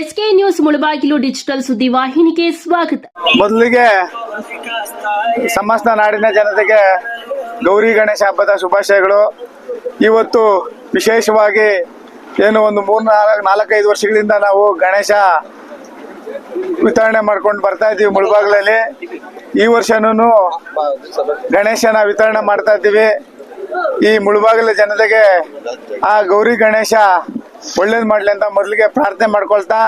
SK news Mulbagal digital ಸುದ್ದಿ ವಾಹಿನಿಗೆ ಸ್ವಾಗತ. ಮೊದಲಿಗೆ ಸಮಸ್ತ ನಾಡಿನ ಜನತೆಗೆ ಗೌರಿ ಗಣೇಶ ಹಬ್ಬದ ಶುಭಾಶಯಗಳು. ಇವತ್ತು ವಿಶೇಷವಾಗಿ ಏನು ಒಂದು ಮೂರ್ ನಾಲ್ಕು ನಾಲ್ಕೈದು ವರ್ಷಗಳಿಂದ ನಾವು ಗಣೇಶ ವಿತರಣೆ ಮಾಡ್ಕೊಂಡು ಬರ್ತಾ ಇದ್ದೀವಿ ಮುಳಬಾಗಿಲಲ್ಲಿ. ಈ ವರ್ಷನೂ ಗಣೇಶನ ವಿತರಣೆ ಮಾಡ್ತಾ ಇದ್ದೀವಿ. ಈ ಮುಳಬಾಗಿಲ ಜನತೆಗೆ ಆ ಗೌರಿ ಗಣೇಶ ಒಳ್ಳೇದು ಮಾಡಲಿ ಅಂತ ಮೊದಲಿಗೆ ಪ್ರಾರ್ಥನೆ ಮಾಡ್ಕೊಳ್ತಾ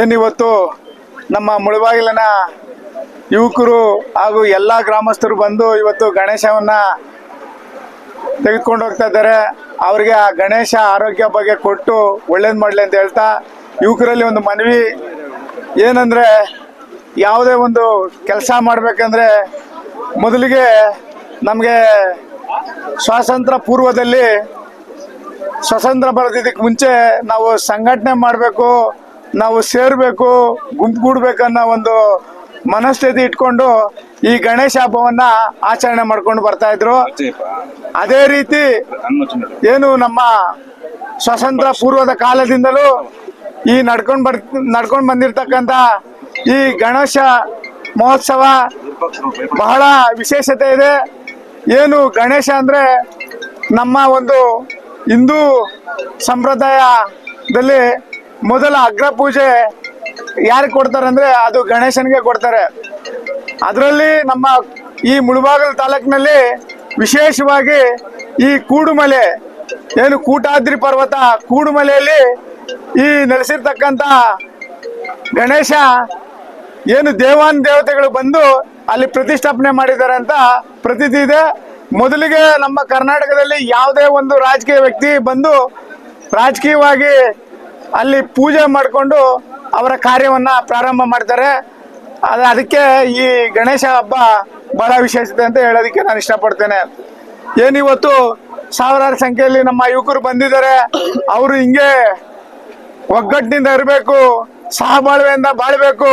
ಏನಿವತ್ತು ನಮ್ಮ ಮುಳಬಾಗಿಲನ ಯುವಕರು ಹಾಗೂ ಎಲ್ಲ ಗ್ರಾಮಸ್ಥರು ಬಂದು ಇವತ್ತು ಗಣೇಶವನ್ನ ತೆಗೆದುಕೊಂಡು ಹೋಗ್ತಾ ಇದ್ದಾರೆ. ಅವರಿಗೆ ಆ ಗಣೇಶ ಆರೋಗ್ಯ ಬಗ್ಗೆ ಕೊಟ್ಟು ಒಳ್ಳೇದು ಮಾಡಲಿ ಅಂತ ಹೇಳ್ತಾ, ಯುವಕರಲ್ಲಿ ಒಂದು ಮನವಿ, ಏನಂದರೆ ಯಾವುದೇ ಒಂದು ಕೆಲಸ ಮಾಡಬೇಕಂದ್ರೆ ಮೊದಲಿಗೆ ನಮಗೆ ಸ್ವಾತಂತ್ರ್ಯ ಪೂರ್ವದಲ್ಲಿ ಸ್ವತಂತ್ರ ಬರೋದಿದ್ದಕ್ಕೆ ಮುಂಚೆ ನಾವು ಸಂಘಟನೆ ಮಾಡಬೇಕು, ನಾವು ಸೇರಬೇಕು ಗುಂಪುಗೂಡ್ಬೇಕನ್ನೋ ಒಂದು ಮನಸ್ಥಿತಿ ಇಟ್ಕೊಂಡು ಈ ಗಣೇಶ ಹಬ್ಬವನ್ನ ಆಚರಣೆ ಮಾಡ್ಕೊಂಡು ಬರ್ತಾ ಇದ್ರು. ಅದೇ ರೀತಿ ಏನು ನಮ್ಮ ಸ್ವತಂತ್ರ ಪೂರ್ವದ ಕಾಲದಿಂದಲೂ ಈ ನಡ್ಕೊಂಡು ಬರ್, ನಡ್ಕೊಂಡು ಬಂದಿರ್ತಕ್ಕಂಥ ಈ ಗಣೇಶ ಮಹೋತ್ಸವ ಬಹಳ ವಿಶೇಷತೆ ಇದೆ. ಏನು ಗಣೇಶ ಅಂದ್ರೆ ನಮ್ಮ ಒಂದು ಹಿಂದೂ ಸಂಪ್ರದಾಯದಲ್ಲಿ ಮೊದಲ ಅಗ್ರ ಪೂಜೆ ಯಾರಿಗೆ ಕೊಡ್ತಾರೆ ಅಂದ್ರೆ ಅದು ಗಣೇಶನಿಗೆ ಕೊಡ್ತಾರೆ. ಅದರಲ್ಲಿ ನಮ್ಮ ಈ ಮುಳುಬಾಗಲ್ ತಾಲೂಕಿನಲ್ಲಿ ವಿಶೇಷವಾಗಿ ಈ ಕೂಡುಮಲೆ, ಏನು ಕೂಟಾದ್ರಿ ಪರ್ವತ ಕೂಡುಮಲೆಯಲ್ಲಿ ಈ ನೆಲೆಸಿರ್ತಕ್ಕಂಥ ಗಣೇಶ ಏನು ದೇವಾನ್ ದೇವತೆಗಳು ಬಂದು ಅಲ್ಲಿ ಪ್ರತಿಷ್ಠಾಪನೆ ಮಾಡಿದ್ದಾರೆ ಅಂತ ಪ್ರತೀತಿ ಇದೆ. ಮೊದಲಿಗೆ ನಮ್ಮ ಕರ್ನಾಟಕದಲ್ಲಿ ಯಾವುದೇ ಒಂದು ರಾಜಕೀಯ ವ್ಯಕ್ತಿ ಬಂದು ರಾಜಕೀಯವಾಗಿ ಅಲ್ಲಿ ಪೂಜೆ ಮಾಡಿಕೊಂಡು ಅವರ ಕಾರ್ಯವನ್ನ ಪ್ರಾರಂಭ ಮಾಡ್ತಾರೆ. ಅದು ಅದಕ್ಕೆ ಈ ಗಣೇಶ ಹಬ್ಬ ಬಹಳ ವಿಶೇಷತೆ ಅಂತ ಹೇಳೋದಕ್ಕೆ ನಾನು ಇಷ್ಟಪಡ್ತೇನೆ. ಏನಿವತ್ತು ಸಾವಿರಾರು ಸಂಖ್ಯೆಯಲ್ಲಿ ನಮ್ಮ ಯುವಕರು ಬಂದಿದ್ದಾರೆ. ಅವರು ಹಿಂಗೆ ಒಗ್ಗಟ್ಟಿನಿಂದ ಇರಬೇಕು, ಸಹಬಾಳ್ವೆಯಿಂದ ಬಾಳ್ಬೇಕು.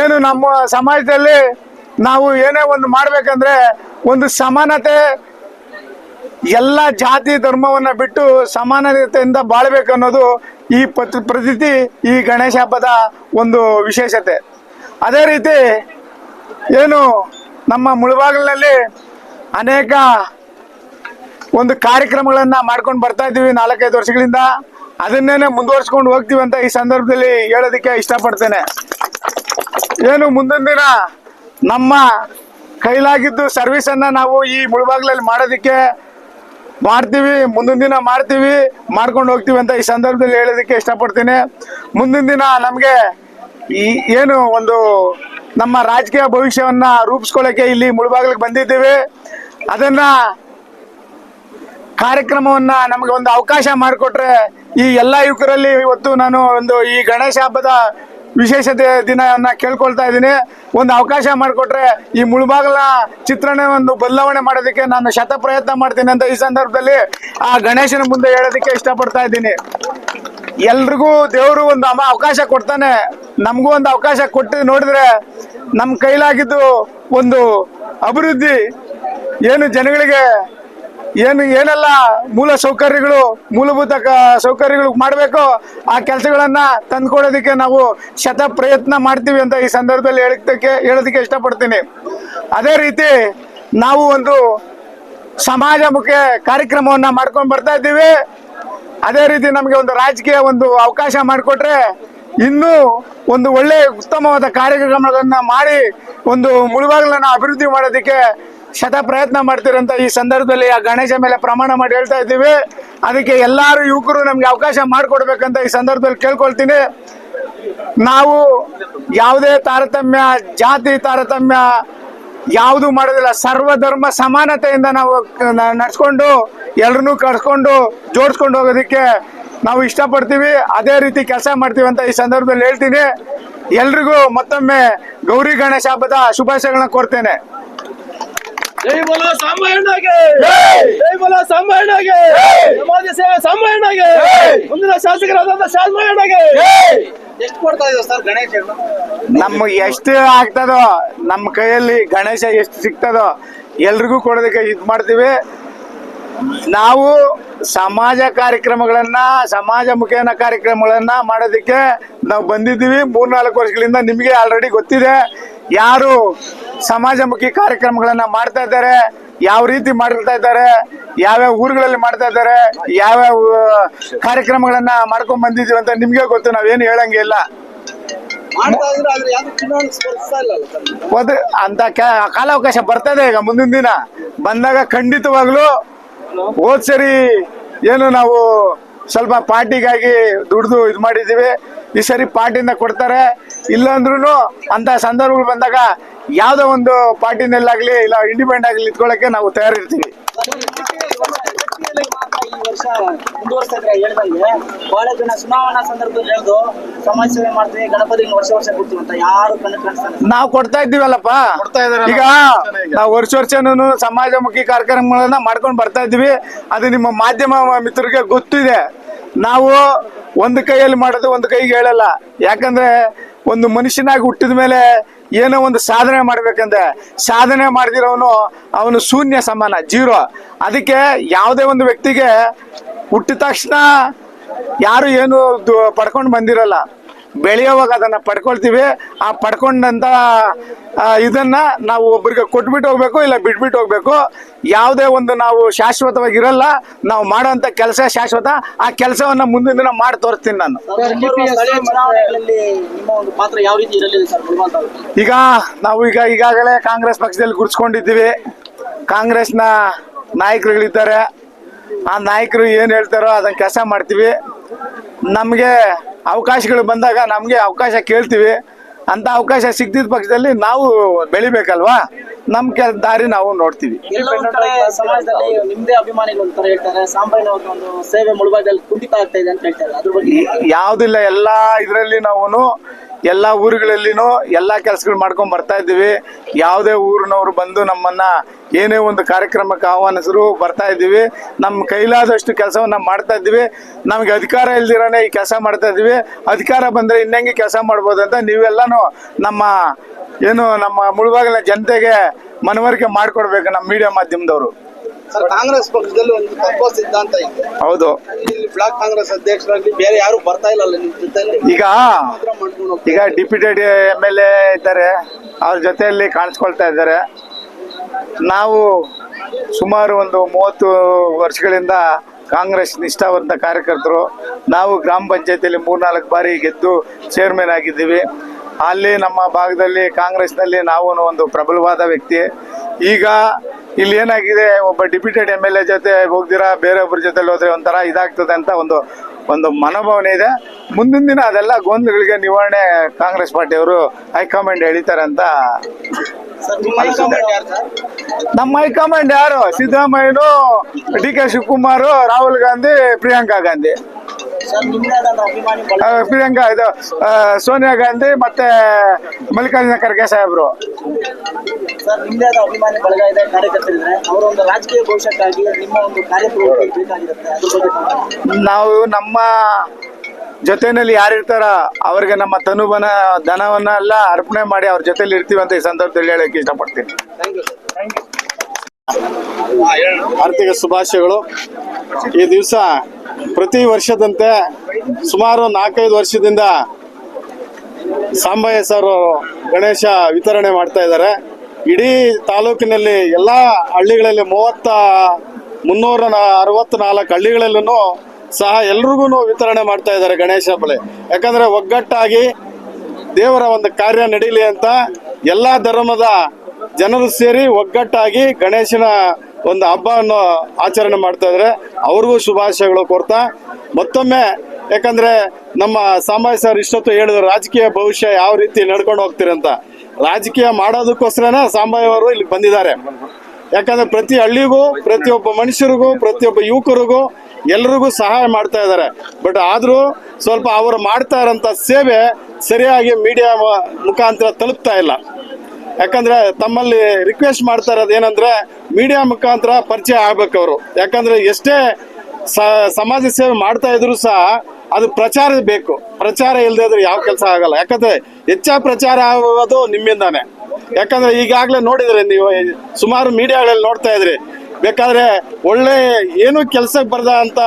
ಏನು ನಮ್ಮ ಸಮಾಜದಲ್ಲಿ ನಾವು ಏನೇ ಒಂದು ಮಾಡ್ಬೇಕಂದ್ರೆ ಒಂದು ಸಮಾನತೆ ಎಲ್ಲ ಜಾತಿ ಧರ್ಮವನ್ನ ಬಿಟ್ಟು ಸಮಾನತೆಯಿಂದ ಬಾಳ್ಬೇಕು ಅನ್ನೋದು ಈ ಪ್ರತಿ ಪ್ರತೀತಿ ಈ ಗಣೇಶ ಹಬ್ಬದ ಒಂದು ವಿಶೇಷತೆ. ಅದೇ ರೀತಿ ಏನು ನಮ್ಮ ಮುಳುಬಾಗಿಲಿನಲ್ಲಿ ಅನೇಕ ಒಂದು ಕಾರ್ಯಕ್ರಮಗಳನ್ನು ಮಾಡ್ಕೊಂಡು ಬರ್ತಾ ಇದ್ದೀವಿ ನಾಲ್ಕೈದು ವರ್ಷಗಳಿಂದ. ಅದನ್ನೇನೆ ಮುಂದುವರ್ಸ್ಕೊಂಡು ಹೋಗ್ತೀವಿ ಅಂತ ಈ ಸಂದರ್ಭದಲ್ಲಿ ಹೇಳೋದಕ್ಕೆ ಇಷ್ಟಪಡ್ತೇನೆ. ಏನು ಮುಂದಿನ ದಿನ ನಮ್ಮ ಕೈಲಾಗಿದ್ದು ಸರ್ವಿಸ್ ಅನ್ನ ನಾವು ಈ ಮುಳುಬಾಗ್ಲಲ್ಲಿ ಮಾಡೋದಕ್ಕೆ ಮಾಡ್ತೀವಿ. ಮುಂದಿನ ದಿನ ಮಾಡ್ತೀವಿ. ಮಾಡ್ಕೊಂಡು ಹೋಗ್ತೀವಿ ಅಂತ ಈ ಸಂದರ್ಭದಲ್ಲಿ ಹೇಳೋದಕ್ಕೆ ಇಷ್ಟಪಡ್ತೀನಿ. ಮುಂದಿನ ದಿನ ನಮಗೆ ಈ ಏನು ಒಂದು ನಮ್ಮ ರಾಜಕೀಯ ಭವಿಷ್ಯವನ್ನ ರೂಪಿಸ್ಕೊಳ್ಳೋಕೆ ಇಲ್ಲಿ ಮುಳುಬಾಗ್ಲಿಗೆ ಬಂದಿದ್ದೀವಿ. ಅದನ್ನ ಕಾರ್ಯಕ್ರಮವನ್ನ ನಮಗೆ ಒಂದು ಅವಕಾಶ ಮಾಡಿಕೊಟ್ರೆ ಈ ಎಲ್ಲ ಯುವಕರಲ್ಲಿ ಇವತ್ತು ನಾನು ಒಂದು ಈ ಗಣೇಶ ಹಬ್ಬದ ವಿಶೇಷತೆ ದಿನವನ್ನ ಕೇಳ್ಕೊಳ್ತಾ ಇದ್ದೀನಿ. ಒಂದು ಅವಕಾಶ ಮಾಡಿಕೊಟ್ರೆ ಈ ಮುಳುಬಾಗಲ ಚಿತ್ರಣ ಒಂದು ಬದಲಾವಣೆ ಮಾಡೋದಕ್ಕೆ ನಾನು ಶತ ಪ್ರಯತ್ನ ಮಾಡ್ತೀನಿ ಅಂತ ಈ ಸಂದರ್ಭದಲ್ಲಿ ಆ ಗಣೇಶನ ಮುಂದೆ ಹೇಳೋದಕ್ಕೆ ಇಷ್ಟಪಡ್ತಾ ಇದ್ದೀನಿ. ಎಲ್ರಿಗೂ ದೇವರು ಒಂದು ಅವಕಾಶ ಕೊಡ್ತಾನೆ. ನಮಗೂ ಒಂದು ಅವಕಾಶ ಕೊಟ್ಟು ನೋಡಿದ್ರೆ ನಮ್ಮ ಕೈಲಾಗಿದ್ದು ಒಂದು ಅಭಿವೃದ್ಧಿ. ಏನು ಜನಗಳಿಗೆ ಏನು, ಏನೆಲ್ಲ ಮೂಲ ಸೌಕರ್ಯಗಳು, ಮೂಲಭೂತ ಸೌಕರ್ಯಗಳು ಮಾಡಬೇಕು ಆ ಕೆಲಸಗಳನ್ನ ತಂದ್ಕೊಳ್ಳೋದಕ್ಕೆ ನಾವು ಶತ ಪ್ರಯತ್ನ ಮಾಡ್ತೀವಿ ಅಂತ ಈ ಸಂದರ್ಭದಲ್ಲಿ ಹೇಳಕ್ಕೆ ಹೇಳೋದಕ್ಕೆ ಇಷ್ಟಪಡ್ತೀನಿ. ಅದೇ ರೀತಿ ನಾವು ಒಂದು ಸಮಾಜಮುಖಿ ಕಾರ್ಯಕ್ರಮವನ್ನ ಮಾಡ್ಕೊಂಡು ಬರ್ತಾ ಇದ್ದೀವಿ. ಅದೇ ರೀತಿ ನಮಗೆ ಒಂದು ರಾಜಕೀಯ ಒಂದು ಅವಕಾಶ ಮಾಡಿಕೊಟ್ರೆ ಇನ್ನೂ ಒಂದು ಒಳ್ಳೆ ಉತ್ತಮವಾದ ಕಾರ್ಯಕ್ರಮಗಳನ್ನ ಮಾಡಿ ಒಂದು ಮುಳುಬಾಗಿಲನ್ನ ಅಭಿವೃದ್ಧಿ ಮಾಡೋದಕ್ಕೆ ಶತ ಪ್ರಯತ್ನ ಮಾಡ್ತಿರಂತ ಈ ಸಂದರ್ಭದಲ್ಲಿ ಆ ಗಣೇಶ ಮೇಲೆ ಪ್ರಮಾಣ ಮಾಡಿ ಹೇಳ್ತಾ ಇದ್ದೀವಿ. ಅದಕ್ಕೆ ಎಲ್ಲಾರು ಯುವಕರು ನಮ್ಗೆ ಅವಕಾಶ ಮಾಡಿಕೊಡ್ಬೇಕಂತ ಈ ಸಂದರ್ಭದಲ್ಲಿ ಕೇಳ್ಕೊಳ್ತೀನಿ. ನಾವು ಯಾವುದೇ ತಾರತಮ್ಯ, ಜಾತಿ ತಾರತಮ್ಯ ಯಾವುದು ಮಾಡೋದಿಲ್ಲ. ಸರ್ವಧರ್ಮ ಸಮಾನತೆಯಿಂದ ನಾವು ನಡ್ಸ್ಕೊಂಡು ಎಲ್ರನ್ನೂ ಕರ್ಸ್ಕೊಂಡು ಜೋಡಿಸ್ಕೊಂಡು ಹೋಗೋದಕ್ಕೆ ನಾವು ಇಷ್ಟಪಡ್ತೀವಿ. ಅದೇ ರೀತಿ ಕೆಲಸ ಮಾಡ್ತೀವಿ ಅಂತ ಈ ಸಂದರ್ಭದಲ್ಲಿ ಹೇಳ್ತೀನಿ. ಎಲ್ರಿಗೂ ಮತ್ತೊಮ್ಮೆ ಗೌರಿ ಗಣೇಶ ಹಬ್ಬದ ಶುಭಾಶಯಗಳನ್ನ ಕೋರ್ತೇನೆ. ಜೈ ಬೋಲೋ ಜೈ. ಬೋಲೋ ಸಾಂಬಣ್ಣಗೆ ಸಮಾಜ ಸೇವೆ ಸಾಂಬಣ್ಣಗೆ ಮುಂದಿನ ಶಾಸಕರಾದಂತ ಎಷ್ಟು ಕೊಡ್ತಾ ಇದ್ದೀವಿ ಸರ್ ಗಣೇಶ ನಮ್ಗೆ ಎಷ್ಟು ಆಗ್ತದೋ ನಮ್ಮ ಕೈಯಲ್ಲಿ ಗಣೇಶ ಎಷ್ಟು ಸಿಗ್ತದೋ ಎಲ್ರಿಗೂ ಕೊಡೋದಕ್ಕೆ ಇದು ಮಾಡ್ತೀವಿ. ನಾವು ಸಮಾಜ ಕಾರ್ಯಕ್ರಮಗಳನ್ನ ಸಮಾಜ ಮುಖೇನ ಕಾರ್ಯಕ್ರಮಗಳನ್ನ ಮಾಡೋದಕ್ಕೆ ನಾವು ಬಂದಿದ್ದೀವಿ. ಮೂರ್ನಾಲ್ಕು ವರ್ಷಗಳಿಂದ ನಿಮಗೆ ಆಲ್ರೆಡಿ ಗೊತ್ತಿದೆ. ಯಾರು ಸಮಾಜಮುಖಿ ಕಾರ್ಯಕ್ರಮಗಳನ್ನ ಮಾಡ್ತಾ ಇದ್ದಾರೆ ಯಾವ ರೀತಿ ಮಾಡಿರ್ತಾ ಇದ್ದಾರೆ ಯಾವ್ಯಾವ ಊರುಗಳಲ್ಲಿ ಮಾಡ್ತಾ ಇದ್ದಾರೆ ಯಾವ್ಯಾವ ಕಾರ್ಯಕ್ರಮಗಳನ್ನ ಮಾಡ್ಕೊಂಡ್ ಬಂದಿದೀವಿ ಅಂತ ನಿಮ್ಗೆ ಗೊತ್ತು ನಾವೇನು ಹೇಳಂಗಿಲ್ಲ ಅಂತ ಕ್ಯಾ ಕಾಲಾವಕಾಶ ಬರ್ತದೆ ಈಗ ಮುಂದಿನ ದಿನ. ಬಂದಾಗ ಖಂಡಿತವಾಗ್ಲೂ ಹೋದ್ ಸರಿ ಏನು ನಾವು ಸ್ವಲ್ಪ ಪಾರ್ಟಿಗಾಗಿ ದುಡ್ದು ಇದು ಮಾಡಿದ್ದೀವಿ. ಈ ಸರಿ ಪಾರ್ಟಿಯಿಂದ ಕೊಡ್ತಾರೆ. ಇಲ್ಲಾಂದ್ರೂ ಅಂತ ಸಂದರ್ಭಗಳು ಬಂದಾಗ ಯಾವ್ದೋ ಒಂದು ಪಾರ್ಟಿನಲ್ಲಾಗ್ಲಿ ಇಲ್ಲ ಇಂಡಿಪೆಂಡೆಂಟ್ ಆಗಲಿ ನಿಂತ್ಕೊಳ್ಳೋಕೆ ನಾವು ತಯಾರಿರ್ತೀವಿ. ವರ್ಷ ಮುಂದುವರ್ಸ್ತಾ ಹೇಳ್ದಂಗೆ ಬಹಳ ಜನ ಚುನಾವಣಾ ಸಂದರ್ಭದಲ್ಲಿ ಹೇಳ್ದು ಸಮಾಜ ಸೇವೆ ಮಾಡ್ತೀವಿ ಗಣಪತಿ ವರ್ಷ ವರ್ಷ ಕೊಡ್ತೀವಿ ಅಂತ ಯಾರು ಕಣ್ಣು ನಾವು ಕೊಡ್ತಾ ಇದ್ದೀವಲ್ಲಪ್ಪ. ಕೊಡ್ತಾ ಇದಾರಲ್ಲ. ಈಗ. ನಾವು ವರ್ಷ ವರ್ಷನೂ ಸಮಾಜಮುಖಿ ಕಾರ್ಯಕ್ರಮಗಳನ್ನ ಮಾಡ್ಕೊಂಡು ಬರ್ತಾ ಇದ್ದೀವಿ. ಅದು ನಿಮ್ಮ ಮಾಧ್ಯಮ ಮಿತ್ರರಿಗೆ ಗೊತ್ತಿದೆ. ನಾವು ಒಂದು ಕೈಯಲ್ಲಿ ಮಾಡೋದು ಒಂದು ಕೈಗೆ ಹೇಳಲ್ಲ. ಯಾಕಂದ್ರೆ ಒಂದು ಮನುಷ್ಯನಾಗಿ ಹುಟ್ಟಿದ ಮೇಲೆ ಏನೋ ಒಂದು ಸಾಧನೆ ಮಾಡ್ಬೇಕಂದ್ರೆ ಸಾಧನೆ ಮಾಡಿದಿರೋನು ಅವನು ಶೂನ್ಯ ಸಮಾನ, ಜೀರೋ. ಅದಕ್ಕೆ ಯಾವುದೇ ಒಂದು ವ್ಯಕ್ತಿಗೆ ಹುಟ್ಟಿದ ತಕ್ಷಣ ಯಾರು ಏನು ಪಡ್ಕೊಂಡು ಬಂದಿರಲ್ಲ. ಬೆಳೆಯೋವಾಗ ಅದನ್ನ ಪಡ್ಕೊಳ್ತೀವಿ. ಆ ಪಡ್ಕೊಂಡಂಥ ಇದನ್ನು ನಾವು ಒಬ್ಬರಿಗೆ ಕೊಟ್ಬಿಟ್ಟು ಹೋಗ್ಬೇಕು ಇಲ್ಲ ಬಿಟ್ಬಿಟ್ಟು ಹೋಗ್ಬೇಕು. ಯಾವುದೇ ಒಂದು ನಾವು ಶಾಶ್ವತವಾಗಿ ಇರಲ್ಲ ನಾವು ಮಾಡೋಂಥ ಕೆಲಸ ಶಾಶ್ವತ. ಆ ಕೆಲಸವನ್ನು ಮುಂದಿನ ದಿನ ಮಾಡಿ ತೋರಿಸ್ತೀನಿ ನಾನು. ಈಗ ನಾವು ಈಗ ಈಗಾಗಲೇ ಕಾಂಗ್ರೆಸ್ ಪಕ್ಷದಲ್ಲಿ ಗುರ್ಸ್ಕೊಂಡಿದ್ದೀವಿ ಕಾಂಗ್ರೆಸ್ನ ನಾಯಕರುಗಳಿದ್ದಾರೆ. ಆ ನಾಯಕರು ಏನು ಹೇಳ್ತಾರೋ ಅದನ್ನ ಕೆಲಸ ಮಾಡ್ತೀವಿ. ನಮಗೆ ಅವಕಾಶಗಳು ಬಂದಾಗ ನಮಗೆ ಅವಕಾಶ ಕೇಳ್ತೀವಿ. ಅಂತ ಅವಕಾಶ ಸಿಗ್ದಿದ್ದ ಪಕ್ಷದಲ್ಲಿ ನಾವು ಬೆಳಿಬೇಕಲ್ವಾ? ನಮ್ಮ ಕೆಲ ದಾರಿ ನಾವು ನೋಡ್ತೀವಿ. ಸಮಾಜದಲ್ಲಿ ನಿಮ್ದೇ ಅಭಿಮಾನಿಗಳು ಅಂತಾರೆ ಹೇಳ್ತಾರೆ ಸಾಂಬಾಯಿನ ಒಂದು ಸೇವೆ ಮುಳುಬಾದಲ್ಲಿ ಕುಂಠಿತ ಆಗ್ತಾ ಇದೆ ಅಂತ ಹೇಳ್ತಾರೆ. ಅದ್ರ ಬಗ್ಗೆ ಯಾವುದಿಲ್ಲ ಎಲ್ಲ ಇದರಲ್ಲಿ ನಾವು ಎಲ್ಲ ಊರುಗಳಲ್ಲಿನೂ ಎಲ್ಲ ಕೆಲಸಗಳು ಮಾಡ್ಕೊಂಡು ಬರ್ತಾ ಇದ್ದೀವಿ. ಯಾವುದೇ ಊರಿನವರು ಬಂದು ನಮ್ಮನ್ನ ಏನೇ ಒಂದು ಕಾರ್ಯಕ್ರಮಕ್ಕೆ ಆಹ್ವಾನಿಸಿದ್ರು ಬರ್ತಾ ಇದ್ದೀವಿ. ನಮ್ಮ ಕೈಲಾದಷ್ಟು ಕೆಲಸವನ್ನು ಮಾಡ್ತಾ ಇದ್ದೀವಿ. ನಮಗೆ ಅಧಿಕಾರ ಇಲ್ದಿರಾನೆ ಈ ಕೆಲಸ ಮಾಡ್ತಾ ಇದ್ದೀವಿ. ಅಧಿಕಾರ ಬಂದರೆ ಇನ್ನಂಗೆ ಕೆಲಸ ಮಾಡ್ಬೋದು ಅಂತ ನೀವೆಲ್ಲನೂ ನಮ್ಮ ಏನು ನಮ್ಮ ಮುಳುಬಾಗಿಲ ಜನತೆಗೆ ಮನವರಿಕೆ ಮಾಡಿಕೊಡ್ಬೇಕು ನಮ್ಮ ಮೀಡಿಯಾ ಮಾಧ್ಯಮದವರು. ಕಾಂಗ್ರೆಸ್ ಪಕ್ಷದಲ್ಲಿ ಒಂದು ತತ್ವ ಸಿದ್ಧಾಂತ ಇದೆ. ಹೌದು. ಇಲ್ಲಿ ಬ್ಲಾಕ್ ಕಾಂಗ್ರೆಸ್ ಅಧ್ಯಕ್ಷರಾಗಿ ಬೇರೆ ಯಾರು ಬರ್ತಾ ಇಲ್ಲ ಅಲ್ಲ ನಿಮ್ ಜೊತೆಲಿ ಈಗ ಈಗ ಡಿಪ್ಯೂಟಿ ಎಂ ಎಲ್ ಎ ಇದ್ದಾರೆ. ಅವ್ರ ಜೊತೆಯಲ್ಲಿ ಕಾಣಿಸ್ಕೊಳ್ತಾ ಇದ್ದಾರೆ. ನಾವು ಸುಮಾರು ಒಂದು ಮೂವತ್ತು ವರ್ಷಗಳಿಂದ ಕಾಂಗ್ರೆಸ್ ನಿಷ್ಠಾವಂತ ಕಾರ್ಯಕರ್ತರು. ನಾವು ಗ್ರಾಮ ಪಂಚಾಯತಿಯಲ್ಲಿ ಮೂರ್ನಾಲ್ಕು ಬಾರಿ ಗೆದ್ದು ಚೇರ್ಮನ್ ಆಗಿದ್ದೀವಿ. ಅಲ್ಲಿ ನಮ್ಮ ಭಾಗದಲ್ಲಿ ಕಾಂಗ್ರೆಸ್ನಲ್ಲಿ ನಾವು ಒಂದು ಪ್ರಬಲವಾದ ವ್ಯಕ್ತಿ. ಈಗ ಇಲ್ಲಿ ಏನಾಗಿದೆ ಒಬ್ಬ ಡಿಪ್ಯೂಟೆಡ್ ಎಂ ಎಲ್ ಎ ಜೊತೆ ಹೋಗ್ದಿರಾ ಬೇರೊಬ್ಬರ ಜೊತೆ ಹೋದ್ರೆ ಒಂಥರ ಇದಾಗ್ತದೆ ಅಂತ ಒಂದು ಒಂದು ಮನೋಭಾವನೆ ಇದೆ. ಮುಂದಿನ ದಿನ ಅದೆಲ್ಲ ಗೊಂದಲಗಳಿಗೆ ನಿವಾರಣೆ ಕಾಂಗ್ರೆಸ್ ಪಾರ್ಟಿಯವರು ಹೈಕಮಾಂಡ್ ಎಳಿತಾರೆ ಅಂತ ನಮ್ಮ ಹೈಕಮಾಂಡ್ ಯಾರು? ಸಿದ್ದರಾಮಯ್ಯನು ಡಿ ಕೆ ಶಿವಕುಮಾರ್ ರಾಹುಲ್ ಗಾಂಧಿ ಪ್ರಿಯಾಂಕಾ ಗಾಂಧಿ. ಪ್ರಿಯಾಂಕಾ ಇದು ಸೋನಿಯಾ ಗಾಂಧಿ ಮತ್ತೆ ಮಲ್ಲಿಕಾರ್ಜುನ ಖರ್ಗೆ ಸಾಹೇಬ್ರು ನಾವು ನಮ್ಮ ಜೊತೆಯಲ್ಲಿ ಯಾರಿರ್ತಾರ ಅವ್ರಿಗೆ ನಮ್ಮ ತನುಬನ ಧನವನ್ನ ಎಲ್ಲ ಅರ್ಪಣೆ ಮಾಡಿ ಅವ್ರ ಜೊತೆಲಿ ಇರ್ತೀವಿ ಅಂತ ಈ ಸಂದರ್ಭದಲ್ಲಿ ಹೇಳಕ್ಕೆ ಇಷ್ಟಪಡ್ತೀನಿ. ಆರ್ಥಿಕ ಶುಭಾಶಯಗಳು. ಈ ದಿವಸ ಪ್ರತಿ ವರ್ಷದಂತೆ ಸುಮಾರು ನಾಲ್ಕೈದು ವರ್ಷದಿಂದ ಸಾಂಬಯ್ಯ ಸರ್ ಗಣೇಶ ವಿತರಣೆ ಮಾಡ್ತಾ ಇದ್ದಾರೆ. ಇಡೀ ತಾಲೂಕಿನಲ್ಲಿ ಎಲ್ಲ ಹಳ್ಳಿಗಳಲ್ಲಿ ಮೂವತ್ತ, ಮುನ್ನೂರ ಅರವತ್ನಾಲ್ಕು ಹಳ್ಳಿಗಳಲ್ಲೂ ಸಹ ಎಲ್ರಿಗೂ ವಿತರಣೆ ಮಾಡ್ತಾ ಇದ್ದಾರೆ ಗಣೇಶ ಬಳಿ ಯಾಕಂದ್ರೆ ಒಗ್ಗಟ್ಟಾಗಿ ದೇವರ ಒಂದು ಕಾರ್ಯ ನಡೀಲಿ ಅಂತ ಎಲ್ಲ ಧರ್ಮದ ಜನರು ಸೇರಿ ಒಗ್ಗಟ್ಟಾಗಿ ಗಣೇಶನ ಒಂದು ಹಬ್ಬವನ್ನು ಆಚರಣೆ ಮಾಡ್ತಾ ಇದ್ದಾರೆ. ಅವ್ರಿಗೂ ಶುಭಾಶಯಗಳು ಕೊಡ್ತಾ, ಮತ್ತೊಮ್ಮೆ ಯಾಕಂದ್ರೆ ನಮ್ಮ ಸಾಂಬಾಯಿ ಸರ್ ಇಷ್ಟೊತ್ತು ಹೇಳಿದ್ರು, ರಾಜಕೀಯ ಭವಿಷ್ಯ ಯಾವ ರೀತಿ ನಡ್ಕೊಂಡು ಹೋಗ್ತೀರಂತ ರಾಜಕೀಯ ಮಾಡೋದಕ್ಕೋಸ್ಕರನೇ ಸಾಂಬಾಯಿ ಅವರು ಇಲ್ಲಿ ಬಂದಿದ್ದಾರೆ. ಯಾಕಂದ್ರೆ ಪ್ರತಿ ಹಳ್ಳಿಗೂ, ಪ್ರತಿಯೊಬ್ಬ ಮನುಷ್ಯರಿಗೂ, ಪ್ರತಿಯೊಬ್ಬ ಯುವಕರಿಗೂ ಎಲ್ರಿಗೂ ಸಹಾಯ ಮಾಡ್ತಾ ಇದ್ದಾರೆ. ಬಟ್ ಆದರೂ ಸ್ವಲ್ಪ ಅವರು ಮಾಡ್ತಾ ಇರೋಂಥ ಸೇವೆ ಸರಿಯಾಗಿ ಮೀಡಿಯಾ ಮುಖಾಂತರ ತಲುಪ್ತಾ ಇಲ್ಲ. ಯಾಕಂದ್ರೆ ತಮ್ಮಲ್ಲಿ ರಿಕ್ವೆಸ್ಟ್ ಮಾಡ್ತಾ ಇರೋದು ಏನಂದ್ರೆ ಮೀಡಿಯಾ ಮುಖಾಂತರ ಪರಿಚಯ ಆಗ್ಬೇಕು ಅವರು. ಯಾಕಂದ್ರೆ ಎಷ್ಟೇ ಸಮಾಜ ಸೇವೆ ಮಾಡ್ತಾ ಇದ್ರು ಸಹ ಅದು ಪ್ರಚಾರ ಬೇಕು. ಪ್ರಚಾರ ಇಲ್ಲದೆ ಇದ್ರೆ ಯಾವ ಕೆಲಸ ಆಗಲ್ಲ. ಯಾಕಂದ್ರೆ ಹೆಚ್ಚಾಗಿ ಪ್ರಚಾರ ಆಗೋದು ನಿಮ್ಮಿಂದಾನೆ. ಯಾಕಂದ್ರೆ ಈಗಾಗಲೇ ನೋಡಿದ್ರೆ ನೀವು ಸುಮಾರು ಮೀಡಿಯಾಗಳಲ್ಲಿ ನೋಡ್ತಾ ಇದ್ರಿ. ಬೇಕಾದ್ರೆ ಒಳ್ಳೆ ಏನು ಕೆಲ್ಸಕ್ಕೆ ಬರದ ಅಂತ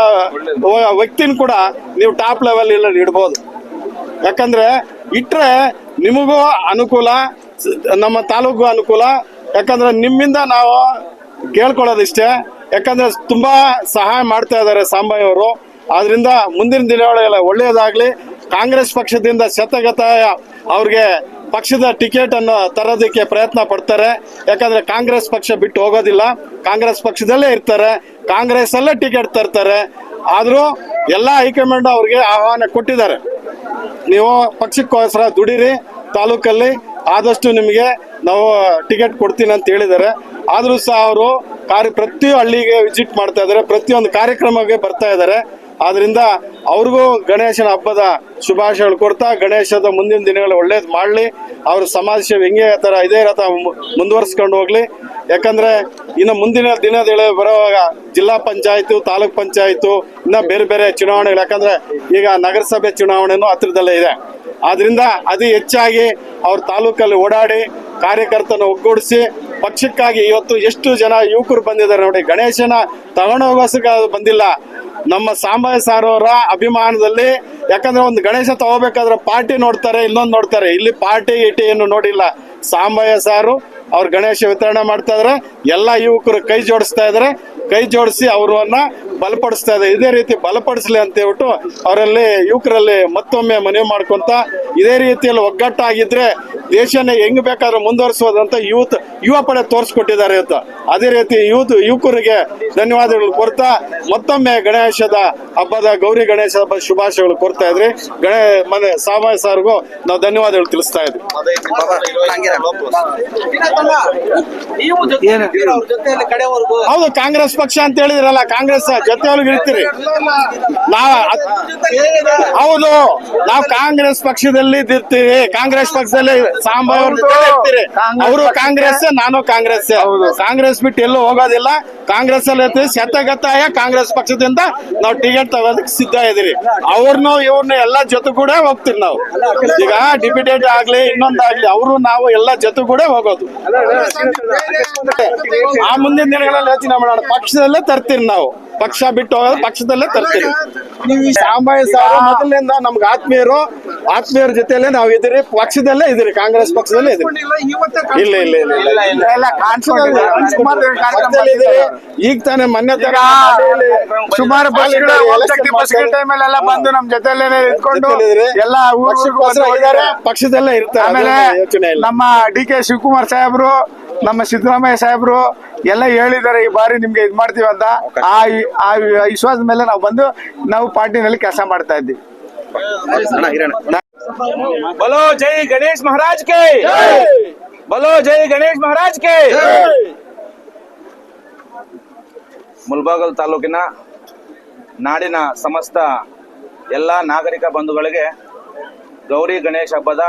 ವ್ಯಕ್ತಿನ ಕೂಡ ನೀವು ಟಾಪ್ ಲೆವೆಲ್ ಇಲ್ಲ ಇಡ್ಬೋದು. ಯಾಕಂದ್ರೆ ಇಟ್ರೆ ನಿಮಗೂ ಅನುಕೂಲ ನಮ್ಮ ತಾಲೂಕು ಅನುಕೂಲ. ಯಾಕಂದ್ರೆ ನಿಮ್ಮಿಂದ ನಾವು ಕೇಳ್ಕೊಳ್ಳೋದಿಷ್ಟೇ. ಯಾಕಂದ್ರೆ ತುಂಬಾ ಸಹಾಯ ಮಾಡ್ತಾ ಇದ್ದಾರೆ ಅವರು. ಆದ್ರಿಂದ ಮುಂದಿನ ದಿನಗಳೆಲ್ಲ ಒಳ್ಳೆಯದಾಗ್ಲಿ ಕಾಂಗ್ರೆಸ್ ಪಕ್ಷದಿಂದ ಶತಗತಾಯ ಅವ್ರಿಗೆ ಪಕ್ಷದ ಟಿಕೆಟ್ ಅನ್ನು ತರೋದಕ್ಕೆ ಪ್ರಯತ್ನ ಪಡ್ತಾರೆ. ಯಾಕಂದ್ರೆ ಕಾಂಗ್ರೆಸ್ ಪಕ್ಷ ಬಿಟ್ಟು ಹೋಗೋದಿಲ್ಲ. ಕಾಂಗ್ರೆಸ್ ಪಕ್ಷದಲ್ಲೇ ಇರ್ತಾರೆ. ಕಾಂಗ್ರೆಸ್ ಅಲ್ಲೇ ಟಿಕೆಟ್ ತರ್ತಾರೆ. ಆದ್ರೂ ಎಲ್ಲ ಹೈಕಮಾಂಡ್ ಅವ್ರಿಗೆ ಆಹ್ವಾನ ಕೊಟ್ಟಿದ್ದಾರೆ. ನೀವು ಪಕ್ಷಕ್ಕೋಸ್ಕರ ದುಡೀರಿ. ತಾಲೂಕಲ್ಲಿ ಆದಷ್ಟು ನಿಮಗೆ ನಾವು ಟಿಕೆಟ್ ಕೊಡ್ತೀನಿ ಅಂತ ಹೇಳಿದ್ದಾರೆ. ಆದರೂ ಸಹ ಅವರು ಕಾರ್ಯ ಪ್ರತಿ ಹಳ್ಳಿಗೆ ವಿಸಿಟ್ ಮಾಡ್ತಾ ಇದ್ದಾರೆ, ಪ್ರತಿಯೊಂದು ಕಾರ್ಯಕ್ರಮಕ್ಕೆ ಬರ್ತಾ ಇದ್ದಾರೆ. ಆದ್ರಿಂದ ಅವ್ರಿಗೂ ಗಣೇಶನ ಹಬ್ಬದ ಶುಭಾಶಯಗಳು ಕೊಡ್ತಾ ಗಣೇಶದ ಮುಂದಿನ ದಿನಗಳು ಒಳ್ಳೇದು ಮಾಡಲಿ. ಅವ್ರ ಸಮಾಜ ಸೇವೆ ಹೆಂಗೆ ಥರ ಇದೇ ಮು- ಮುಂದುವರ್ಸ್ಕೊಂಡು ಹೋಗ್ಲಿ. ಯಾಕಂದ್ರೆ ಇನ್ನು ಮುಂದಿನ ದಿನದ ಬರುವಾಗ ಜಿಲ್ಲಾ ಪಂಚಾಯತು, ತಾಲೂಕ್ ಪಂಚಾಯತು, ಇನ್ನು ಬೇರೆ ಬೇರೆ ಚುನಾವಣೆಗಳು, ಯಾಕಂದ್ರೆ ಈಗ ನಗರಸಭೆ ಚುನಾವಣೆನೂ ಹತ್ರದಲ್ಲೇ ಇದೆ. ಆದ್ದರಿಂದ ಅದು ಹೆಚ್ಚಾಗಿ ಅವ್ರ ತಾಲೂಕಲ್ಲಿ ಓಡಾಡಿ ಕಾರ್ಯಕರ್ತನ ಒಗ್ಗೂಡಿಸಿ ಪಕ್ಷಕ್ಕಾಗಿ ಇವತ್ತು ಎಷ್ಟು ಜನ ಯುವಕರು ಬಂದಿದ್ದಾರೆ ನೋಡಿ. ಗಣೇಶನ ತಗೊಂಡೋಗೋಸಕ್ಕೆ ಬಂದಿಲ್ಲ. ನಮ್ಮ ಸಾಂಬಾಯ ಸಾರ್ ಅವರ ಅಭಿಮಾನದಲ್ಲಿ, ಯಾಕಂದ್ರೆ ಒಂದು ಗಣೇಶ ತಗೋಬೇಕಾದ್ರೆ ಪಾರ್ಟಿ ನೋಡ್ತಾರೆ, ಇನ್ನೊಂದು ನೋಡ್ತಾರೆ. ಇಲ್ಲಿ ಪಾರ್ಟಿ ಇಟಿ ಏನು ನೋಡಿಲ್ಲ. ಸಾಂಬಯ್ಯ ಸಾರು, ಅವ್ರು ಗಣೇಶ ವಿತರಣೆ ಮಾಡ್ತಾ ಇದ್ರೆ. ಎಲ್ಲ ಯುವಕರು ಕೈ ಜೋಡಿಸ್ತಾ ಇದ್ದಾರೆ ಕೈ ಜೋಡಿಸಿ ಅವ್ರನ್ನ ಬಲಪಡಿಸ್ತಾ ಇದೆ. ಇದೇ ರೀತಿ ಬಲಪಡಿಸ್ಲಿ ಅಂತ ಹೇಳ್ಬಿಟ್ಟು ಅವರಲ್ಲಿ ಯುವಕರಲ್ಲಿ ಮತ್ತೊಮ್ಮೆ ಮನವಿ ಮಾಡ್ಕೊಂತ ಇದೇ ರೀತಿಯಲ್ಲಿ ಒಗ್ಗಟ್ಟಾಗಿದ್ರೆ ದೇಶನ ಹೆಂಗ್ ಬೇಕಾದ್ರೂ ಮುಂದುವರಿಸೋದಂತ ಯೂತ್, ಯುವ ಪಡೆ ತೋರಿಸ್ಕೊಟ್ಟಿದ್ದಾರೆ ಇವತ್ತು ಅದೇ ರೀತಿ ಯೂತ್, ಯುವಕರಿಗೆ ಧನ್ಯವಾದಗಳು ಕೊಡ್ತಾ ಮತ್ತೊಮ್ಮೆ ಗಣೇಶದ ಹಬ್ಬದ, ಗೌರಿ ಗಣೇಶ ಹಬ್ಬದ ಶುಭಾಶಯಗಳು ಕೊಡ್ತಾ ಇದ್ರಿ. ಗಣೇ, ಮನೆ ಸಾಮಾಯ ಸಾರ್ಗೂ ನಾವು ಧನ್ಯವಾದಗಳು ತಿಳಿಸ್ತಾ ಇದ್ವಿ. ಹೌದು, ಕಾಂಗ್ರೆಸ್ ಪಕ್ಷ ಅಂತ ಹೇಳಿದ್ರಲ್ಲ, ಕಾಂಗ್ರೆಸ್ ಜೊತೆಯೊಳಗೆ ಇರ್ತೀರಿ ನಾವ್ ಹೌದು, ನಾವು ಕಾಂಗ್ರೆಸ್ ಪಕ್ಷದಲ್ಲಿ ಇರ್ತೀವಿ. ಕಾಂಗ್ರೆಸ್ ಪಕ್ಷದಲ್ಲಿ ಸಾಂಬಾವ್ ಇರ್ತೀರಿ. ಅವರು ಕಾಂಗ್ರೆಸ್, ನಾನು ಕಾಂಗ್ರೆಸ್. ಕಾಂಗ್ರೆಸ್ ಬಿಟ್ಟು ಎಲ್ಲೂ ಹೋಗೋದಿಲ್ಲ. ಕಾಂಗ್ರೆಸ್ ಅಲ್ಲಿ ಇರ್ತೀವಿ. ಶತಗತಾಯ ಕಾಂಗ್ರೆಸ್ ಪಕ್ಷದಿಂದ ನಾವು ಟಿಕೆಟ್ ತಗೋದಕ್ಕೆ ಸಿದ್ಧ ಇದೀರಿ ಅವ್ರನ್ನೂ ಇವ್ರನ್ನ ಎಲ್ಲ ಜೊತೆ ಕೂಡ ಹೋಗ್ತೀವಿ ನಾವು. ಈಗ ಡಿಪ್ಯೂಟೇಟ್ ಆಗ್ಲಿ, ಇನ್ನೊಂದಾಗ್ಲಿ, ಅವರು ನಾವು ಎಲ್ಲ ಜೊತೆ ಕೂಡ ಹೋಗೋದು. ಆ ಮುಂದಿನ ದಿನಗಳಲ್ಲಿ ಯೋಚನೆ ಮಾಡೋಣ. ಪಕ್ಷದಲ್ಲೇ ತರ್ತೀರಿ ನಾವು. ಬಿಟ್ಟು ಹೋಗೋದು ಪಕ್ಷದಲ್ಲೇ ನೀವು ಸಾಂಬಾಯಿ ಸಾರು ಮೊದಲಿನಿಂದ ನಮ್ಗೆ ಆತ್ಮೀಯರು ಆತ್ಮೀಯರ ಜೊತೆಯಲ್ಲೇ ನಾವು ಇದ್ರಿ ಪಕ್ಷದಲ್ಲೇ ಇದ್ರಿ ಕಾಂಗ್ರೆಸ್ ಪಕ್ಷದಲ್ಲೇ ಇದ್ರಿ ಇಲ್ಲ ಇಲ್ಲ ಇಲ್ಲ ಇಲ್ಲ ಇಲ್ಲ ಈಗ ತಾನೇ ಮೊನ್ನೆ ತರ ಸುಮಾರು ಬಂದು ನಮ್ ಜೊತೆಲೇನೆ ಇಟ್ಕೊಂಡು ಎಲ್ಲ ಪಕ್ಷದಲ್ಲೇ ಇರ್ತಾರೆ ಆಮೇಲೆ ನಮ್ಮ ಡಿ ಕೆ ಶಿವಕುಮಾರ್ ಸಾಹೇಬ್ರು ನಮ್ಮ ಸಿದ್ದರಾಮಯ್ಯ ಸಾಹೇಬ್ರು ಎಲ್ಲ ಹೇಳಿದ್ದಾರೆ, ಈ ಬಾರಿ ನಿಮ್ಗೆ ಇದು ಮಾಡ್ತೀವಿ ಅಂತ. ಆ ಆ ವಿಶ್ವಾಸದ ಮೇಲೆ ನಾವು ಬಂದು ನಾವು ಪಾರ್ಟಿನಲ್ಲಿ ಕೆಲಸ ಮಾಡ್ತಾ ಇದ್ವಿ ಬಲೋ ಜೈ ಗಣೇಶ್ ಮಹಾರಾಜ್ ಕೆ! ಬಲೋ ಜೈ ಗಣೇಶ್ ಮಹಾರಾಜ್ ಕೆ! ಮುಲ್ಬಾಗಲ್ ತಾಲೂಕಿನ ನಾಡಿನ ಸಮಸ್ತ ಎಲ್ಲಾ ನಾಗರಿಕ ಬಂಧುಗಳಿಗೆ ಗೌರಿ ಗಣೇಶ ಹಬ್ಬದ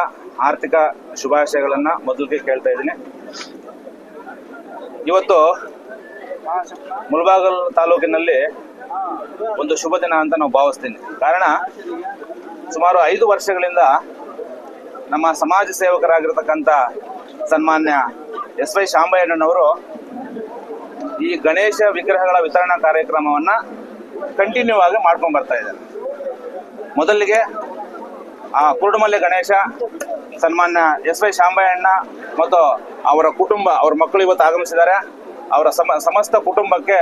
ಆರ್ಥಿಕ ಶುಭಾಶಯಗಳನ್ನ ಮೊದಲಿಗೆ ಕೇಳ್ತಾ ಇದ್ದೀನಿ. ಇವತ್ತು ಮುಳಬಾಗಲ್ ತಾಲೂಕಿನಲ್ಲಿ ಒಂದು ಶುಭ ದಿನ ಅಂತ ನಾವು ಭಾವಿಸ್ತೀನಿ. ಕಾರಣ, ಸುಮಾರು ಐದು ವರ್ಷಗಳಿಂದ ನಮ್ಮ ಸಮಾಜ ಸೇವಕರಾಗಿರ್ತಕ್ಕಂಥ ಸನ್ಮಾನ್ಯ ಎಸ್ ವೈ ಶಾಂಬಯ್ಯಣ್ಣನವರು ಈ ಗಣೇಶ ವಿಗ್ರಹಗಳ ವಿತರಣಾ ಕಾರ್ಯಕ್ರಮವನ್ನು ಕಂಟಿನ್ಯೂ ಆಗಿ ಮಾಡ್ಕೊಂಡು ಬರ್ತಾ ಇದ್ದಾರೆ. ಮೊದಲಿಗೆ ಕುರುಡುಮಲ್ಲೆ ಗಣೇಶ, ಸನ್ಮಾನ್ಯ ಎಸ್ ವೈ ಶಾಂಬಯ್ಯಣ್ಣ ಮತ್ತು ಅವರ ಕುಟುಂಬ, ಅವ್ರ ಮಕ್ಕಳು ಇವತ್ತು ಆಗಮಿಸಿದ್ದಾರೆ. ಅವರ ಸಮ, ಸಮಸ್ತ ಕುಟುಂಬಕ್ಕೆ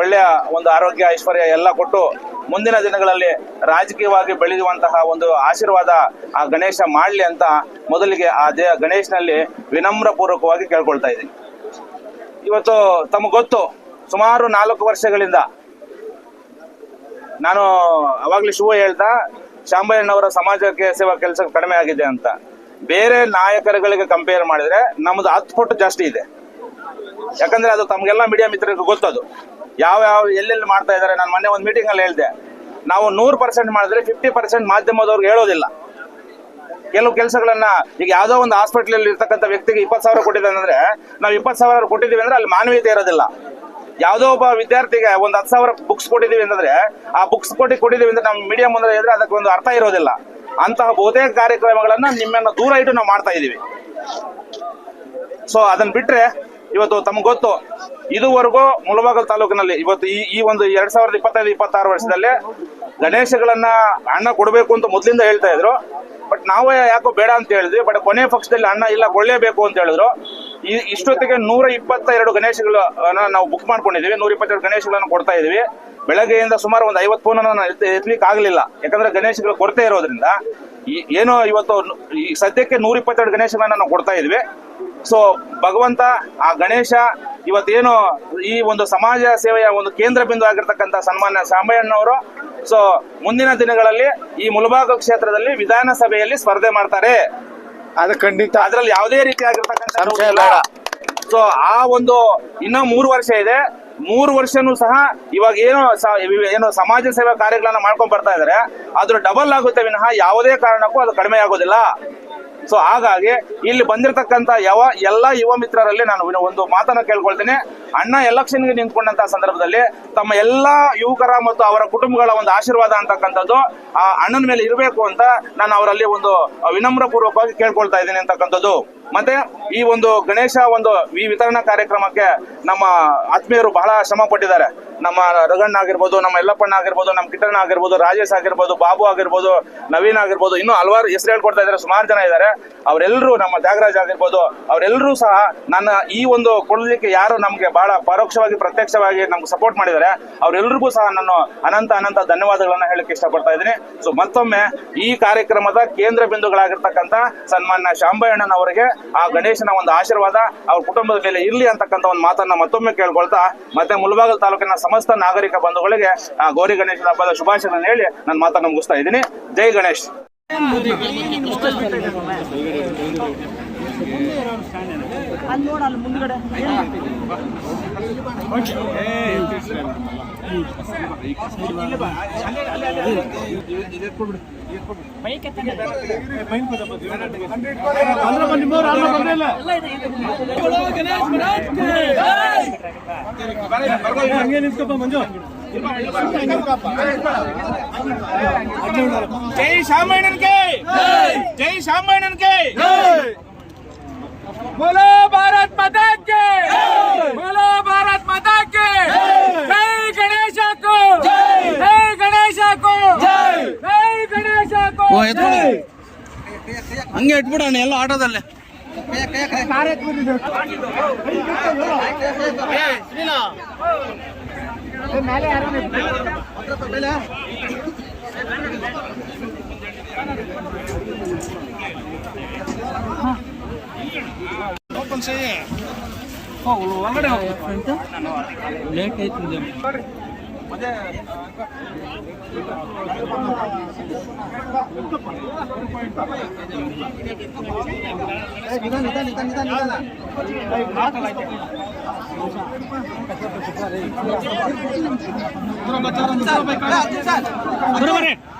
ಒಳ್ಳೆಯ ಒಂದು ಆರೋಗ್ಯ, ಐಶ್ವರ್ಯ ಎಲ್ಲ ಕೊಟ್ಟು ಮುಂದಿನ ದಿನಗಳಲ್ಲಿ ರಾಜಕೀಯವಾಗಿ ಬೆಳೆಯುವಂತಹ ಒಂದು ಆಶೀರ್ವಾದ ಆ ಗಣೇಶ ಮಾಡಲಿ ಅಂತ ಮೊದಲಿಗೆ ಆ ದೇ, ಗಣೇಶನಲ್ಲಿ ವಿನಮ್ರ ಪೂರ್ವಕವಾಗಿ ಕೇಳ್ಕೊಳ್ತಾ ಇದ್ದೀನಿ. ಇವತ್ತು ತಮಗೆ ಗೊತ್ತು, ಸುಮಾರು ನಾಲ್ಕು ವರ್ಷಗಳಿಂದ ನಾನು ಅವಾಗಲೇ ಶುಭ ಹೇಳ್ದ ಶಾಂಬಯ್ಯನವರ ಸಮಾಜಕ್ಕೆ ಸೇವಾ ಕೆಲಸ ಕಡಿಮೆ ಆಗಿದೆ ಅಂತ. ಬೇರೆ ನಾಯಕರುಗಳಿಗೆ ಕಂಪೇರ್ ಮಾಡಿದ್ರೆ ನಮ್ದು ಹತ್ತು ಪಟ್ಟು ಜಾಸ್ತಿ ಇದೆ. ಯಾಕಂದ್ರೆ ಅದು ತಮ್ಗೆಲ್ಲ ಮೀಡಿಯಾ ಮಿತ್ರರಿಗೆ ಗೊತ್ತದು. ಯಾವ ಯಾವ ಎಲ್ಲೆಲ್ಲಿ ಮಾಡ್ತಾ ಇದ್ದಾರೆ. ನಾನು ಮೊನ್ನೆ ಒಂದು ಮೀಟಿಂಗ್ ಅಲ್ಲಿ ಹೇಳ್ದೆ. ನಾವು ನೂರು ಪರ್ಸೆಂಟ್ ಮಾಡಿದ್ರೆ ಫಿಫ್ಟಿ ಪರ್ಸೆಂಟ್ ಮಾಧ್ಯಮದವ್ರಿಗೆ ಹೇಳೋದಿಲ್ಲ. ಕೆಲವು ಕೆಲಸಗಳನ್ನ ಈಗ ಯಾವುದೋ ಒಂದು ಹಾಸ್ಪಿಟಲ್ ಇರ್ತಕ್ಕಂಥ ವ್ಯಕ್ತಿಗೆ ಇಪ್ಪತ್ತು ಸಾವಿರ ಕೊಟ್ಟಿದ್ದಾನೆ ಅಂದ್ರೆ, ನಾವು ಇಪ್ಪತ್ತು ಸಾವಿರ ಕೊಟ್ಟಿದ್ದೀವಿ ಅಂದ್ರೆ ಅಲ್ಲಿ ಮಾನವೀಯತೆ ಇರೋದಿಲ್ಲ. ಯಾವುದೋ ಒಬ್ಬ ವಿದ್ಯಾರ್ಥಿಗೆ ಒಂದು ಹತ್ತು ಸಾವಿರ ಬುಕ್ಸ್ ಕೊಟ್ಟಿದ್ದೀವಿ ಅಂತಂದ್ರೆ, ಆ ಬುಕ್ಸ್ ಕೊಟ್ಟು ಕೊಟ್ಟಿದ್ದೀವಿ ಅಂತ ನಮ್ಮ ಮೀಡಿಯಂ ಮುಂದೆ ಇದ್ರೆ ಅದಕ್ಕೆ ಒಂದು ಅರ್ಥ ಇರೋದಿಲ್ಲ. ಅಂತಹ ಬಹುತೇಕ ಕಾರ್ಯಕ್ರಮಗಳನ್ನ ನಿಮ್ಮನ್ನ ದೂರ ಇಟ್ಟು ನಾವು ಮಾಡ್ತಾ ಇದೀವಿ. ಸೊ ಅದನ್ನ ಬಿಟ್ರೆ ಇವತ್ತು ತಮ್ಗೆ ಗೊತ್ತು, ಇದುವರೆಗೂ ಮುಳಬಾಗಲ್ ತಾಲೂಕಿನಲ್ಲಿ ಇವತ್ತು ಈ ಈ ಒಂದು ಎರಡ್ ಸಾವಿರದ ಇಪ್ಪತ್ತೈದು, ಇಪ್ಪತ್ತಾರು ವರ್ಷದಲ್ಲಿ ಗಣೇಶಗಳನ್ನ ಅಣ್ಣ ಕೊಡಬೇಕು ಅಂತ ಮೊದಲಿಂದ ಹೇಳ್ತಾ ಇದ್ರು. ಬಟ್ ನಾವೇ ಯಾಕೋ ಬೇಡ ಅಂತ ಹೇಳಿದ್ವಿ ಬಟ್ ಕೊನೆ ಪಕ್ಷದಲ್ಲಿ ಅಣ್ಣ ಇಲ್ಲ ಕೊಳ್ಳೇಬೇಕು ಅಂತ ಹೇಳಿದ್ರು. ಈ ಇಷ್ಟೊತ್ತಿಗೆ ನೂರ ಇಪ್ಪತ್ತ ಎರಡು ಗಣೇಶಗಳು ನಾವು ಬುಕ್ ಮಾಡ್ಕೊಂಡಿದೀವಿ ನೂರ ಇಪ್ಪತ್ತೆರಡು ಗಣೇಶಗಳನ್ನು ಕೊಡ್ತಾ ಇದೀವಿ ಬೆಳಗ್ಗೆಯಿಂದ ಸುಮಾರು ಒಂದು ಐವತ್ತು ಫೋನ್ ನಾನು ಎತ್ತಲಿಕ್ಕೆ ಆಗಲಿಲ್ಲ. ಯಾಕಂದ್ರೆ ಗಣೇಶಗಳ ಕೊರತೆ ಇರೋದ್ರಿಂದ ಏನೋ ಇವತ್ತು ಸದ್ಯಕ್ಕೆ ನೂರ ಇಪ್ಪತ್ತೆರಡು ಗಣೇಶಗಳನ್ನ ನಾವು ಕೊಡ್ತಾ ಇದ್ವಿ. ಸೊ ಭಗವಂತ ಆ ಗಣೇಶ ಇವತ್ತೇನು ಈ ಒಂದು ಸಮಾಜ ಸೇವೆಯ ಒಂದು ಕೇಂದ್ರ ಬಿಂದು ಆಗಿರ್ತಕ್ಕಂಥ ಸನ್ಮಾನ್ಯ ಸಾಂಬಯ್ಯಣ್ಣವರು ಸೊ ಮುಂದಿನ ದಿನಗಳಲ್ಲಿ ಈ ಮುಲಬಾಗ ಕ್ಷೇತ್ರದಲ್ಲಿ ವಿಧಾನಸಭೆಯಲ್ಲಿ ಸ್ಪರ್ಧೆ ಮಾಡ್ತಾರೆ. ಅದು ಖಂಡಿತ. ಅದರಲ್ಲಿ ಯಾವುದೇ ರೀತಿ ಆಗಿರ್ತಕ್ಕಂಥ. ಸೊ ಆ ಒಂದು ಇನ್ನ ಮೂರು ವರ್ಷ ಇದೆ. ಮೂರು ವರ್ಷನೂ ಸಹ ಇವಾಗ ಏನೋ ಏನು ಸಮಾಜ ಸೇವಾ ಕಾರ್ಯಗಳನ್ನ ಮಾಡ್ಕೊಂಡ್ ಬರ್ತಾ ಇದಾರೆ ಅದ್ರ ಡಬಲ್ ಆಗುತ್ತೆ ವಿನಃ ಯಾವುದೇ ಕಾರಣಕ್ಕೂ ಅದು ಕಡಿಮೆ ಆಗೋದಿಲ್ಲ. ಸೊ ಹಾಗಾಗಿ ಇಲ್ಲಿ ಬಂದಿರತಕ್ಕಂತ ಯಾವ ಎಲ್ಲ ಯುವ ಮಿತ್ರರಲ್ಲಿ ನಾನು ಒಂದು ಮಾತನ್ನ ಕೇಳ್ಕೊಳ್ತೇನೆ. ಅಣ್ಣ ಎಲೆಕ್ಷನ್ಗೆ ನಿಂತ್ಕೊಂಡಂತ ಸಂದರ್ಭದಲ್ಲಿ ತಮ್ಮ ಎಲ್ಲಾ ಯುವಕರ ಮತ್ತು ಅವರ ಕುಟುಂಬಗಳ ಒಂದು ಆಶೀರ್ವಾದ ಅಂತಕ್ಕಂಥದ್ದು, ಆ ಅಣ್ಣನ ಮೇಲೆ ಇರಬೇಕು ಅಂತ ನಾನು ಅವರಲ್ಲಿ ಒಂದು ವಿನಮ್ರ ಪೂರ್ವಕವಾಗಿ ಕೇಳ್ಕೊಳ್ತಾ ಇದ್ದೀನಿ ಅಂತಕ್ಕಂಥದ್ದು. ಮತ್ತೆ ಈ ಒಂದು ಗಣೇಶ ಒಂದು ಈ ವಿತರಣಾ ಕಾರ್ಯಕ್ರಮಕ್ಕೆ ನಮ್ಮ ಆತ್ಮೀಯರು ಬಹಳ ಶ್ರಮ ಪಟ್ಟಿದ್ದಾರೆ. ನಮ್ಮ ರಗಣ್ಣ ಆಗಿರ್ಬೋದು, ನಮ್ಮ ಯಲ್ಲಪ್ಪಣ್ಣ ಆಗಿರ್ಬೋದು, ನಮ್ಮ ಕಿಟ್ಟಣ್ಣ ಆಗಿರ್ಬೋದು, ರಾಜೇಶ್ ಆಗಿರ್ಬೋದು, ಬಾಬು ಆಗಿರ್ಬೋದು, ನವೀನ್ ಆಗಿರ್ಬೋದು, ಇನ್ನೂ ಹಲವಾರು ಹೆಸರು ಹೇಳ್ಕೊಡ್ತಾ ಇದ್ದಾರೆ, ಸುಮಾರು ಜನ ಇದ್ದಾರೆ. ಅವರೆಲ್ಲರೂ ನಮ್ಮ ತ್ಯಾಗರಾಜ್ ಆಗಿರ್ಬೋದು, ಅವರೆಲ್ಲರೂ ಸಹ ನನ್ನ ಈ ಒಂದು ಕೊಡಲಿಕ್ಕೆ ಯಾರು ನಮಗೆ ಬಹಳ ಪರೋಕ್ಷವಾಗಿ, ಪ್ರತ್ಯಕ್ಷವಾಗಿ ನಮ್ಗೆ ಸಪೋರ್ಟ್ ಮಾಡಿದ್ದಾರೆ. ಅವರೆಲ್ಲರಿಗೂ ಸಹ ನಾನು ಅನಂತ ಅನಂತ ಧನ್ಯವಾದಗಳನ್ನ ಹೇಳಕ್ಕೆ ಇಷ್ಟಪಡ್ತಾ ಇದ್ದೀನಿ. ಸೊ ಮತ್ತೊಮ್ಮೆ ಈ ಕಾರ್ಯಕ್ರಮದ ಕೇಂದ್ರ ಬಿಂದುಗಳಾಗಿರ್ತಕ್ಕಂಥ ಸನ್ಮಾನ್ಯ ಶಾಂಬಯ್ಯಣ್ಣನವರಿಗೆ ಆ ಗಣೇಶನ ಒಂದು ಆಶೀರ್ವಾದ, ಅವ್ರ ಕುಟುಂಬದ ಮೇಲೆ ಇರಲಿ ಅಂತಕ್ಕಂಥ ಒಂದು ಮಾತನ್ನ ಮತ್ತೊಮ್ಮೆ ಕೇಳ್ಕೊಳ್ತಾ, ಮತ್ತೆ ಮುಳಬಾಗಲ್ ತಾಲೂಕಿನ ಸಮಸ್ತ ನಾಗರಿಕ ಬಂಧುಗಳಿಗೆ ಗೌರಿ ಗಣೇಶನ ಹಬ್ಬದ ಶುಭಾಶಯಗಳನ್ನು ಹೇಳಿ ನನ್ನ ಮಾತನ್ನು ಮುಗಿಸ್ತಾ ಇದ್ದೀನಿ. ಜೈ ಗಣೇಶ್. ಅಲ್ಲಿ ನೋಡ ಅಲ್ಲಿ ಮುಂದ್ಗಡೆ ಜೈ ಶಾಮಣ್ಣನ್ಗೆ ಜೈ ಶಾಮಣ್ಣನ್ಗೆ बोलो भारत माता के बोलो भारत माता के जय गणेश को जय गणेश को जय गणेश को ಹಂಗೆ ಇಟ್ಬಿಡೋಣ ಎಲ್ಲ ಆಟೋದಲ್ಲೇ ಕಾರ್ಯಕ್ರಮ Kurang kok kurang baca, kurang baca, kurang baca, kurang baca, kurang baca, kurang baca, kurang baca, kurang baca, kurang baca, kurang baca, kurang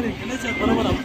बरोबर